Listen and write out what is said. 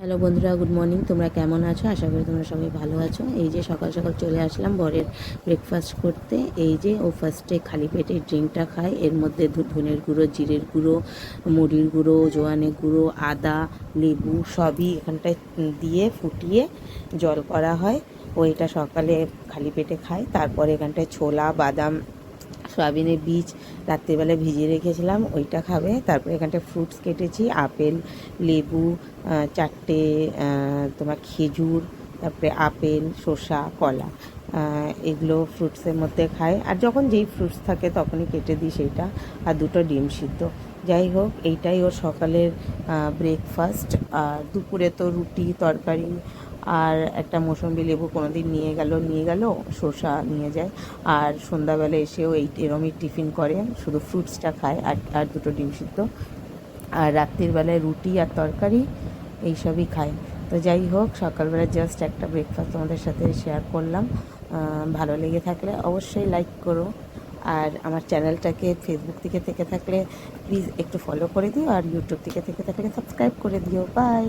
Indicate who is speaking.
Speaker 1: Hello বন্ধুরা, good morning. তোমরা কেমন আছো? আশা করি তোমরা সবাই ভালো আছো। এই যে সকাল সকাল চলে আসলাম বরের ব্রেকফাস্ট করতে। এই যে ও ফার্স্টে খালি পেটে ড্রিঙ্কটা খায়। এর মধ্যে ধনের গুঁড়ো, জিরের গুঁড়ো, মুড়ির গুঁড়ো, জোয়ানের গুঁড়ো, আদা, লেবু সবই এখানটায় দিয়ে ফুটিয়ে জল করা হয়। ও এটা সকালে খালি পেটে খায়। তারপরে এখানটায় ছোলা, বাদাম সয়াবিনের বীজ রাত্রিবেলা ভিজিয়ে রেখেছিলাম, ওইটা খাবে। তারপরে এখানটা ফ্রুটস কেটেছি, আপেল, লেবু চারটে তোমার খেজুর, তারপরে আপেল, শসা, কলা এগুলো ফ্রুটসের মধ্যে খায় আর যখন যেই ফ্রুটস থাকে তখনই কেটে দিই সেইটা, আর দুটো ডিম সিদ্ধ। যাই হোক, এইটাই ওর সকালের ব্রেকফাস্ট আর দুপুরে তো রুটি, তরকারি আর একটা মৌসম্বি লেবু কোনো দিন নিয়ে গেল নিয়ে গেল শসা নিয়ে যায়। আর সন্ধ্যাবেলা এসেও এই এরমই টিফিন করে, শুধু ফ্রুটসটা খায় আর আর দুটো ডিম সিদ্ধ। আর রাত্রির বেলায় রুটি আর তরকারি, এইসবই খায়। তো যাই হোক, সকালবেলা জাস্ট একটা ব্রেকফাস্ট তোমাদের সাথে শেয়ার করলাম। ভালো লেগে থাকলে অবশ্যই লাইক করো। আর আমার চ্যানেলটাকে ফেসবুক থেকে থেকে থাকলে প্লিজ একটু ফলো করে দিও আর ইউটিউব থেকে থেকে থাকলে সাবস্ক্রাইব করে দিও। বাই